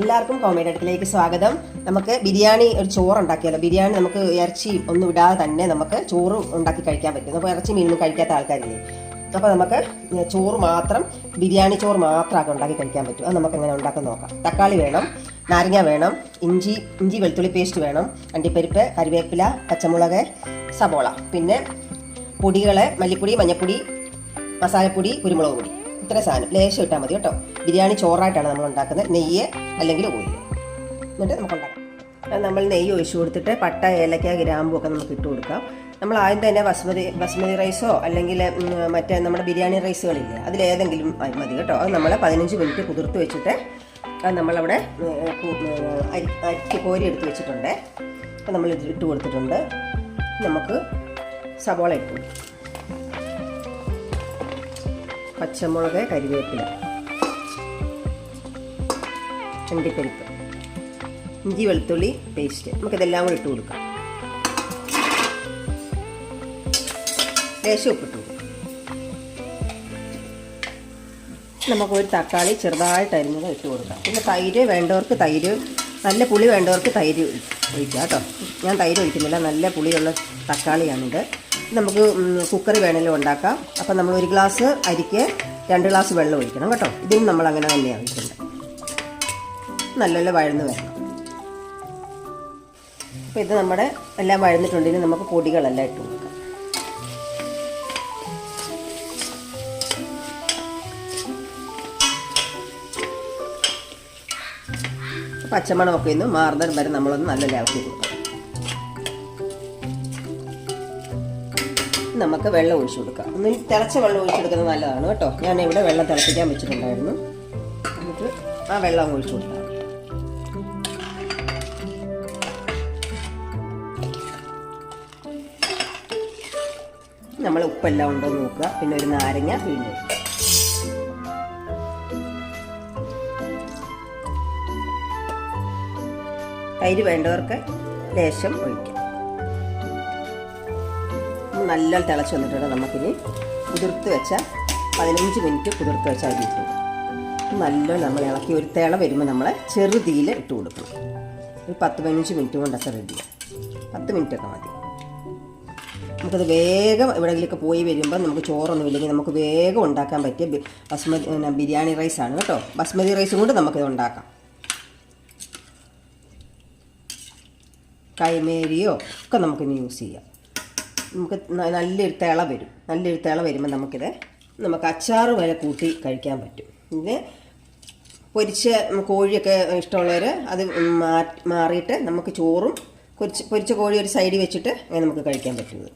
എല്ലാവർക്കും കോമഡി സ്വാഗതം. നമുക്ക് ബിരിയാണി ഒരു ചോറ് ഉണ്ടാക്കിയാലോ ബിരിയാണി നമുക്ക് ഇറച്ചി ഒന്നും ഇടാതെ തന്നെ നമുക്ക് ചോറ് ഉണ്ടാക്കി കഴിക്കാൻ പറ്റും. അപ്പോൾ ഇറച്ചി മീനൊന്നും കഴിക്കാത്ത ആൾക്കാരില്ലേ? അപ്പോൾ നമുക്ക് ചോറ് മാത്രം ബിരിയാണി ചോറ് മാത്രമൊക്കെ ഉണ്ടാക്കി കഴിക്കാൻ പറ്റും. അത് നമുക്ക് എങ്ങനെ ഉണ്ടാക്കാൻ നോക്കാം. തക്കാളി വേണം നാരങ്ങ വേണം ഇഞ്ചി ഇഞ്ചി വെളുത്തുള്ളി പേസ്റ്റ് വേണം അണ്ടിപ്പരിപ്പ് കറിവേപ്പില പച്ചമുളക് സബോള പിന്നെ പൊടികൾ മല്ലിപ്പൊടി മഞ്ഞൾപ്പൊടി മസാലപ്പൊടി കുരുമുളക് പൊടി. ഇത്ര സാധനം. ലേശം ഇട്ടാൽ മതി കേട്ടോ. ബിരിയാണി ചോറായിട്ടാണ് നമ്മൾ ഉണ്ടാക്കുന്നത്. നെയ്യ് അല്ലെങ്കിൽ ഓയിൽ. എന്നിട്ട് നമുക്ക് ഉണ്ടാക്കാം. നമ്മൾ നെയ്യ് ഒഴിച്ചു കൊടുത്തിട്ട് പട്ട ഏലക്ക ഗ്രാമ്പു ഒക്കെ നമുക്ക് ഇട്ട് കൊടുക്കാം. നമ്മൾ ആദ്യം തന്നെ ബസ്മതി ബസ്മതി റൈസോ അല്ലെങ്കിൽ മറ്റേ നമ്മുടെ ബിരിയാണി റൈസുകളില്ലേ അതിലേതെങ്കിലും മതി കേട്ടോ. അത് നമ്മൾ പതിനഞ്ച് മിനിറ്റ് കുതിർത്ത് വെച്ചിട്ട് അത് നമ്മളവിടെ അരി കോരി എടുത്ത് വെച്ചിട്ടുണ്ട്. അത് നമ്മൾ ഇട്ട് കൊടുത്തിട്ടുണ്ട്. നമുക്ക് സവോള ഇട്ട് കൊടുക്കാം. പച്ചമുളക് കരിവേപ്പില. ചണ്ടിപ്പരിപ്പ്. ഇഞ്ചി വെളുത്തുള്ളി പേസ്റ്റ്. നമുക്കിതെല്ലാം കൂടി ഇട്ട് കൊടുക്കാം. ലേശം ഉപ്പിട്ട് കൊടുക്കാം. നമുക്കൊരു തക്കാളി ചെറുതായിട്ട് അരിഞ്ഞത് ഇട്ട് കൊടുക്കാം. പിന്നെ തൈര് വേണ്ടവർക്ക് തൈര് നല്ല പുളി വേണ്ടവർക്ക് തൈര് ഒഴിക്കാം. കേട്ടോ. ഞാൻ തൈര് ഒഴിക്കുന്നില്ല. നല്ല പുളിയുള്ള തക്കാളിയാണിത്. നമുക്ക് കുക്കറി വേണമെങ്കിലും ഉണ്ടാക്കാം. അപ്പം നമ്മൾ ഒരു ഗ്ലാസ് അരിക്ക് രണ്ട് ഗ്ലാസ് വെള്ളം ഒഴിക്കണം കേട്ടോ. ഇതിനും നമ്മൾ അങ്ങനെ തന്നെയാണ് ഒഴിക്കേണ്ടത് നല്ല വഴന്ന് വരണം. അപ്പോൾ ഇത് നമ്മുടെ എല്ലാം വഴന്നിട്ടുണ്ടെങ്കിൽ നമുക്ക് പൊടികളെല്ലാം ഇട്ട് കൊടുക്കാം. പച്ചമണമൊക്കെ ഒന്ന് മാറുന്നതിന് വരെ നമ്മളൊന്ന് നല്ല ഇളക്കി കൊടുക്കണം. നമുക്ക് വെള്ളം ഒഴിച്ചു കൊടുക്കാം. ഒന്ന് തിളച്ച വെള്ളം ഒഴിച്ചു കൊടുക്കുന്നത് നല്ലതാണ് കേട്ടോ. ഞാൻ ഇവിടെ വെള്ളം തിളപ്പിക്കാൻ വെച്ചിട്ടുണ്ടായിരുന്നു. നമുക്ക് ആ വെള്ളം ഒഴിച്ചു കൊടുക്കാം. നമ്മൾ ഉപ്പെല്ലാം ഉണ്ടോ എന്ന് നോക്കുക. പിന്നെ ഒരു നാരങ്ങ വീണ്ടും തൈര് വേണ്ടവർക്ക് ലേശം ഒഴിക്കാം. നല്ല തിളച്ച് വന്നിട്ടുണ്ട് നമുക്കിനി കുതിർത്ത് വെച്ച പതിനഞ്ച് മിനിറ്റ് കുതിർത്ത് വെച്ച അരി ഇട്ടു. നല്ല നമ്മൾ ഇളക്കി ഒരു തിള വരുമ്പോൾ നമ്മൾ ചെറുതീയിൽ ഇട്ട് കൊടുക്കണം ഒരു പത്ത് പതിനഞ്ച് മിനിറ്റ് കൊണ്ടൊക്കെ റെഡിയാണ് പത്ത് മിനിറ്റൊക്കെ മതി. നമുക്കത് വേഗം എവിടെയെങ്കിലുമൊക്കെ പോയി വരുമ്പോൾ നമുക്ക് ചോറൊന്നും ഇല്ലെങ്കിൽ നമുക്ക് വേഗം ഉണ്ടാക്കാൻ പറ്റിയ ബസ്മതി ബിരിയാണി റൈസാണ് കേട്ടോ. ബസ്മതി റൈസും കൊണ്ട് നമുക്കിത് ഉണ്ടാക്കാം. കൈമേരിയോ ഒക്കെ നമുക്കിനി യൂസ് ചെയ്യാം. നമുക്ക് നല്ലൊരു തിള വരും. നല്ലൊരു തിള വരുമ്പോൾ നമുക്കിത് നമുക്ക് അച്ചാർ വരെ കൂട്ടി കഴിക്കാൻ പറ്റും. പിന്നെ പൊരിച്ച കോഴിയൊക്കെ ഇഷ്ടമുള്ളവർ അത് മാറിയിട്ട് നമുക്ക് ചോറും പൊരിച്ച പൊരിച്ച കോഴി ഒരു സൈഡിൽ വെച്ചിട്ട് അങ്ങനെ നമുക്ക് കഴിക്കാൻ പറ്റുന്നത്.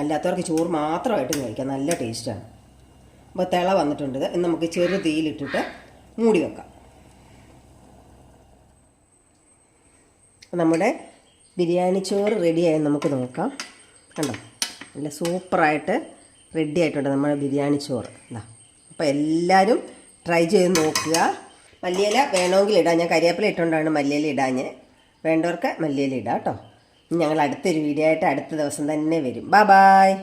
അല്ലാത്തവർക്ക് ചോറ് മാത്രമായിട്ട് കഴിക്കാം. നല്ല ടേസ്റ്റാണ് അപ്പോൾ തിള വന്നിട്ടുണ്ട് ഇത്. നമുക്ക് ചെറു തീയിലിട്ടിട്ട് മൂടി വെക്കാം. നമ്മുടെ ബിരിയാണി ചോറ് റെഡിയായി നമുക്ക് നോക്കാം. കണ്ടോ? നല്ല സൂപ്പറായിട്ട് റെഡി ആയിട്ടുണ്ട് നമ്മുടെ ബിരിയാണി ചോറ്. എന്താ അപ്പോൾ എല്ലാവരും ട്രൈ ചെയ്ത് നോക്കുക. മല്ലിയില വേണമെങ്കിൽ ഇടാം. ഞാൻ കരിയാപ്പില ഇട്ടുകൊണ്ടാണ് മല്ലിയില ഇടാഞ്ഞ്. വേണ്ടവർക്ക് മല്ലിയില ഇടാം കേട്ടോ. ഞങ്ങൾ അടുത്തൊരു വീഡിയോ ആയിട്ട് അടുത്ത ദിവസം തന്നെ വരും. ബാ ബായ്